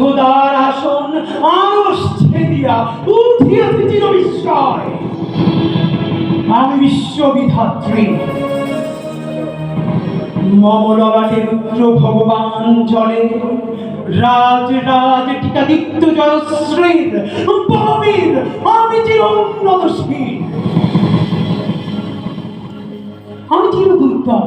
খোদার আসন আরস ছেদিয়া উঠিয়াছে চির বিস্ময় আমি বিশ্ববিধাত্রী। মমলবাটে রুদ্র ভগবান জলে রাজ রাজ, টিকাদিত্য জয়শ্রীর বলবীর আমি চির উন্নতশীল আমি চির দুর্গম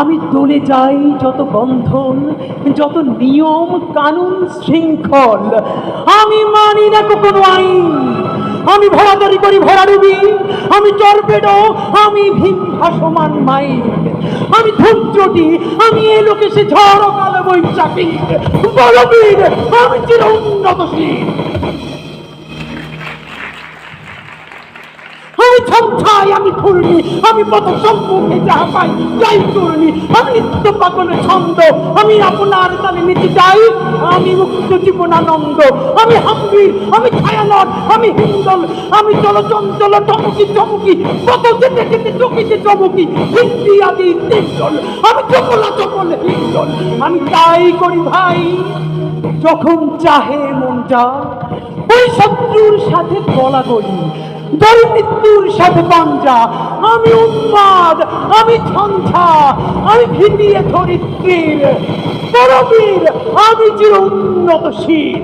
আমি দলে যাই যত বন্ধন, যত নিয়ম, কানুন, শৃঙ্খল। আমি মানি না কোনো আইন। আমি ভরাদারি করি ভরাডুবি। আমি চরপেডো আমি ভীম ভাসমান মাইন আমি ধৈর্যটি আমি এ লোকে সে ঝড় কালো বৈশাখী। বলবীর আমি চির উন্নতশীল। ছমছাই আমি ফুলনি আমি পথ সম্মুখে যাহা পাই যাই করনি। আমি নিত্য পাগলের ছন্দ, আমি আপনার তালে নীতি যাই, আমি মুক্ত জীবনানন্দ আমি হাম্বির, আমি ছায়ানট, আমি হিন্দল, আমি চলচঞ্চল টমকি চমকি কত যেতে যেতে চকিতে চমকি, হিন্দি আদি তিনজল আমি চকলা চকল হিন্দল। আমি তাই করি ভাই, যখন চাহে মনটা ওই শত্রুর সাথে গলা গলি দল মৃত্যুর সাথে পাঞ্জা। আমি উন্মাদ, আমি ঝঞ্ঝা, আমি ভিটিয়ে ধরিত্রীর পরবীর, আমি চির উন্নতশীল।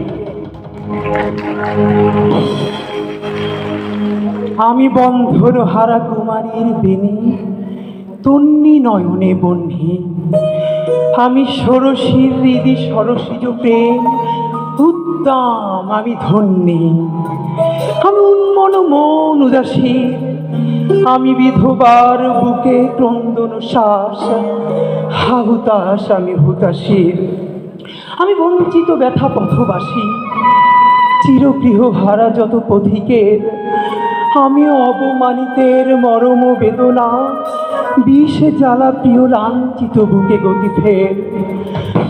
আমি বন্ধর হারা কুমারীর বেনি, তন্নি নয়নে বন্ধি। আমি ষোড়শীর হৃদি সরসিজ প্রেম, উদ্দাম, আমি ধন্যী। আমি উন্মন মন উদাসী, আমি বিধবার বুকে ক্রন্দন শ্বাস হাহুতাস আমি হুতাশীর। আমি বঞ্চিত ব্যথা পথবাসী চিরগৃহ হারা যত পথিকের। আমি অবমানিতের মরম বেদনা, বিষে জ্বালা প্রিয় লাঞ্ছিত বুকে গতি ফের।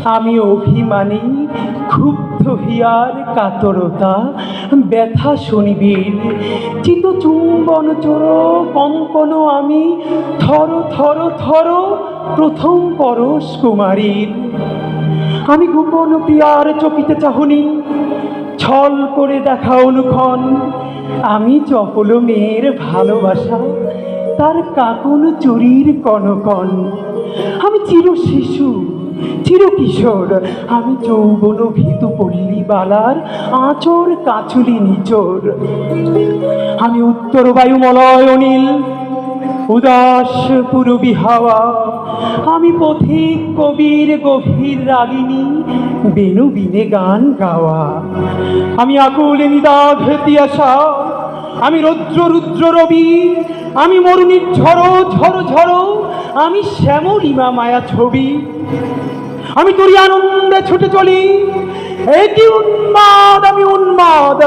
আমি অভিমানী, ক্ষুব্ধ হিয়ার কাতরতা, ব্যথা শনিবীর। চিত চুম্বন চোর কঙ্কন আমি, থর থর থর, প্রথম পরশ কুমারীর। আমি গোপন প্রিয়ার চকিতে চাহনি, ছল করে দেখা অনুক্ষণ। আমি চপল মেয়ের ভালোবাসা, তার কাকন চুরির কনকন। আমি চির শিশু চির কিশোর আমি যৌবন ভীতু পল্লী বালার আঁচর কাচুলি নিচোর। আমি উত্তর বায়ুমলয় অনিল, উদাস পুরবী হাওয়া। আমি পথিক কবির গভীর রাগিনী, বেনু বিনে গান গাওয়া। আমি আকুল নিদাঘ তিয়াসা আমি রুদ্র রুদ্র রবি, আমি মরুণীর ঝড়ো ঝড়ো ঝড়ো, আমি শ্যামলিমা মায়া ছবি। আমি তোরই আনন্দে ছুটে চলি এটি উন্মাদ, আমি উন্মাদ।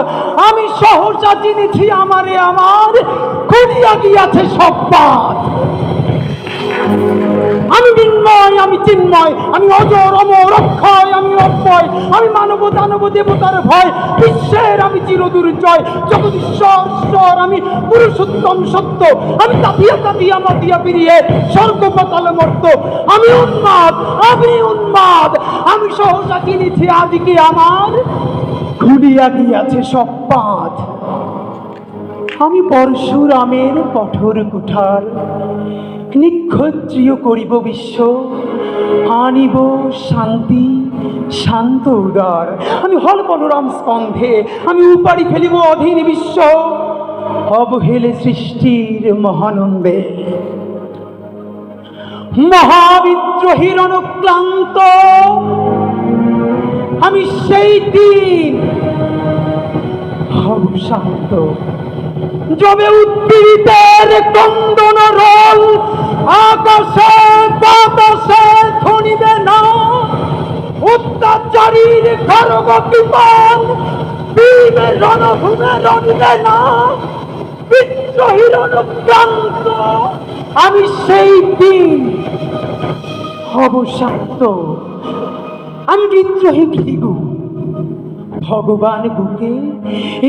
আমি সহসা চিনেছি আমারে আমার খুঁজিয়া গিয়াছে সব পাত বিন্ময় আমি চিন্ময়, আমি অজর, অমর, অক্ষয়, আমি অক্ষয়, আমি মানব, দানব, দেবতার ভয়, বিশ্বের আমি চিরদুর্জয় জগদীশ্বর ঈশ্বর আমি পুরুষোত্তম সত্য, আমি তাপিয়া তাপিয়া মাতিয়া পিরিয়ে স্বর্গ পাতালে মর্ত, আমি উন্মাদ আমি উন্মাদ, আমি সহসা চিনেছি আজকে আমার খুলিয়া গিয়াছে সব পাঁচ। আমি পরশুরামের কঠোর কুঠার নিক্ষত্রিয় করিব বিশ্ব। আনিব শান্তি, শান্ত উদার। আমি হল বলরাম স্কন্ধে, আমি উপাড়ি ফেলিব অধীন বিশ্ব। অবহেলে সৃষ্টির মহানন্দে। মহাবিদ্রোহীর অনুক্লান্ত আমি সেই দিন হব শান্ত। যবে উদ্দীরিতের কন্দন রোল আকাশে বাতাসে ধ্বনিবে না। অত্যাচারীর খড়গ বিমান রণভূমে রণিবে না। বিদ্রোহীর অনুক্রান্ত আমি সেই দিন হব শান্ত। আমি বিদ্রোহী ভিগু, ভগবান বুকে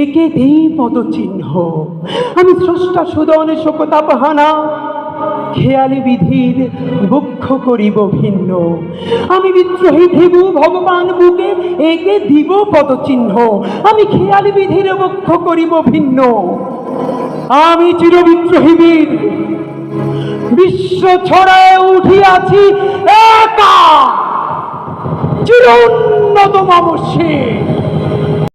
একে দেই পদচিহ্ন। আমি স্রষ্টা সুদন শোকতাপহানা খেয়ালি বিধির বক্ষ করিব ভিন্ন। আমি বিদ্রোহী ভিগু ভগবান বুকে একে দিব পদচিহ্ন। আমি খেয়ালি বিধির বক্ষ করিব ভিন্ন। আমি চির বিদ্রোহী বীর। বিশ্ব ছড়ায় উঠিয়াছি একা। চির উন্নত মামসে